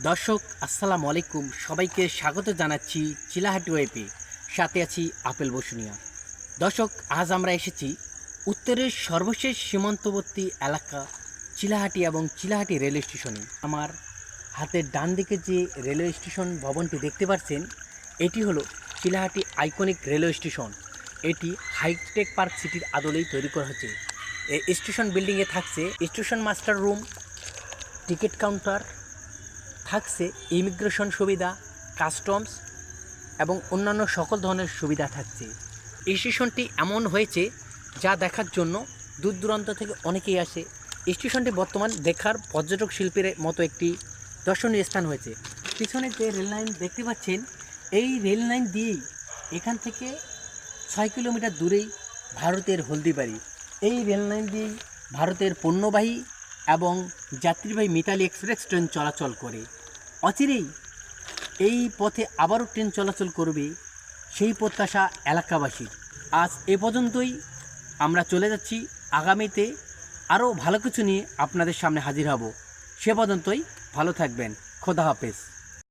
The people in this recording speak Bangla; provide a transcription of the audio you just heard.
দর্শক, আসসালামু আলাইকুম। সবাইকে স্বাগত জানাচ্ছি চিলাহাটি ওয়েপে সাথে আছি আপেল বসুনিয়া। দর্শক, আজ আমরা এসেছি উত্তরের সর্বশেষ সীমান্তবর্তী এলাকা চিলাহাটি এবং চিলাহাটি রেলওয়ে স্টেশনে। আমার হাতের ডান দিকে যে রেলওয়ে স্টেশন ভবনটি দেখতে পাচ্ছেন, এটি হলো চিলাহাটি আইকনিক রেলওয়ে স্টেশন। এটি হাইটেক পার্ক সিটির আদলেই তৈরি করা হয়েছে এই স্টেশন বিল্ডিংয়ে থাকছে station master room, ticket counter থাকছে ইমিগ্রেশন সুবিধা, কাস্টমস এবং অন্যান্য সকল ধরনের সুবিধা থাকছে। এই স্টেশনটি এমন হয়েছে যা দেখার জন্য দূর দূরান্ত থেকে অনেকেই আসে। স্টেশনটি বর্তমান দেখার পর্যটক শিল্পের মতো একটি দর্শনীয় স্থান হয়েছে। পিছনে যে রেল লাইন দেখতে পাচ্ছেন, এই রেল লাইন দিয়েই এখান থেকে ছয় কিলোমিটার দূরেই ভারতের হলদিবাড়ি। এই রেল লাইন দিয়েই ভারতের পণ্যবাহী এবং যাত্রীবাহী মিতালি এক্সপ্রেস ট্রেন চলাচল করে। অচিরেই এই পথে আবারও ট্রেন চলাচল করবে সেই প্রত্যাশা এলাকাবাসীর। আজ এ পর্যন্তই। আমরা চলে যাচ্ছি আগামীতে আরও ভালো কিছু নিয়ে আপনাদের সামনে হাজির হব। সে পর্যন্তই। ভালো থাকবেন। খোদা হাফেজ।